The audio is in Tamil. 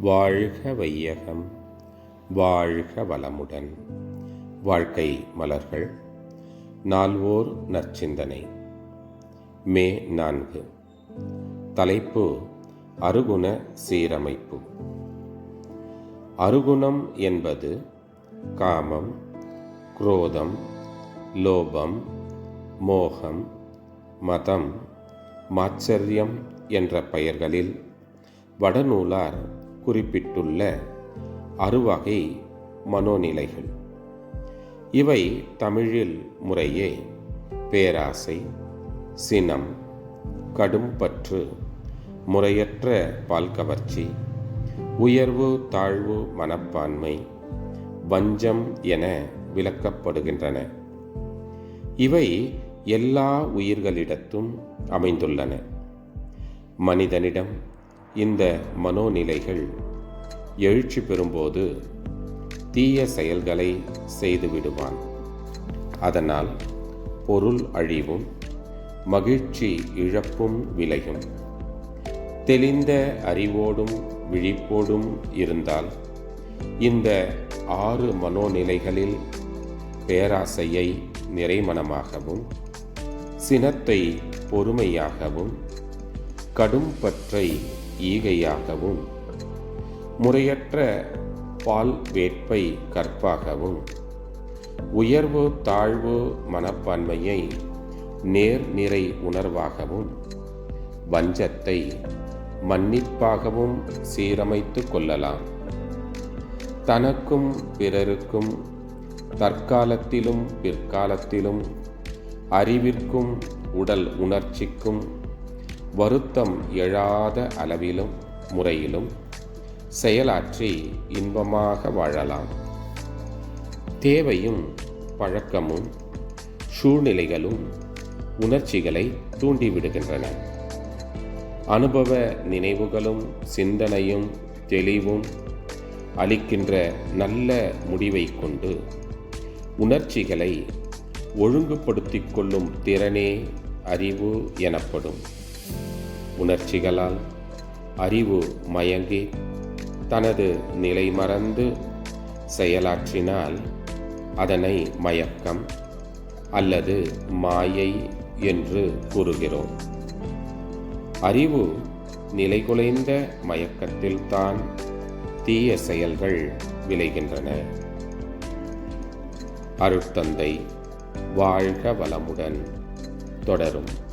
வாழ்க வையகம் வாழ்க வளமுடன். வாழ்க்கை மலர்கள் நால்வோர் நற்சிந்தனை. மே நான்கு. தலைப்பு அருகுண சீரமைப்பு. அருகுணம் என்பது காமம் குரோதம் லோபம் மோகம் மதம் மாச்சரியம் என்ற பெயர்களில் வடநூலார் குறிப்பிட்டுள்ள அறுவகை மனோநிலைகள். இவை தமிழில் முறையே பேராசை சினம் கடும்பற்று முறையற்ற பால் கவர்ச்சி உயர்வு தாழ்வு மனப்பான்மை வஞ்சம் என விளக்கப்படுகின்றன. இவை எல்லா உயிர்களிடத்தும் அமைந்துள்ளன. மனிதனிடம் இந்த மனோநிலைகள் எழுச்சி பெறும்போது தீய செயல்களை செய்து விடுவான். அதனால் பொருள் அழிவும் மகிழ்ச்சி இழப்பும் விளையும். தெளிந்த அறிவோடும் விழிப்போடும் இருந்தால் இந்த ஆறு மனோநிலைகளில் பேராசையை நிறைமனமாகவும் சினத்தை பொறுமையாகவும் கடும் பற்றை ஈகையாகவும் முறையற்ற பால் வேட்பை கற்பாகவும் உயர்வு தாழ்வு மனப்பான்மையை நேர்நிறை உணர்வாகவும் வஞ்சத்தை மன்னிப்பாகவும் சீரமைத்து கொள்ளலாம். தனக்கும் பிறருக்கும் தற்காலத்திலும் பிற்காலத்திலும் அறிவிற்கும் உடல் உணர்ச்சிக்கும் வருத்தம் எழாத அளவிலும் முறையிலும் செயலாற்றி இன்பமாக வாழலாம். தேவையும் பழக்கமும் சூழ்நிலைகளும் உணர்ச்சிகளை தூண்டிவிடுகின்றன. அனுபவ நினைவுகளும் சிந்தனையும் தெளிவும் அளிக்கின்ற நல்ல முடிவை கொண்டு உணர்ச்சிகளை ஒழுங்குபடுத்திக் கொள்ளும் திறனே அறிவு எனப்படும். உணர்ச்சிகளால் அறிவு மயங்கி தனது நிலை மறந்து செயலாற்றினால் அதனை மயக்கம் அல்லது மாயை என்று கூறுகிறோம். அறிவு நிலைகுலைந்த மயக்கத்தில்தான் தீய செயல்கள் விளைகின்றன. அருட்தந்தை வாழ்க வளமுடன் தொடரும்.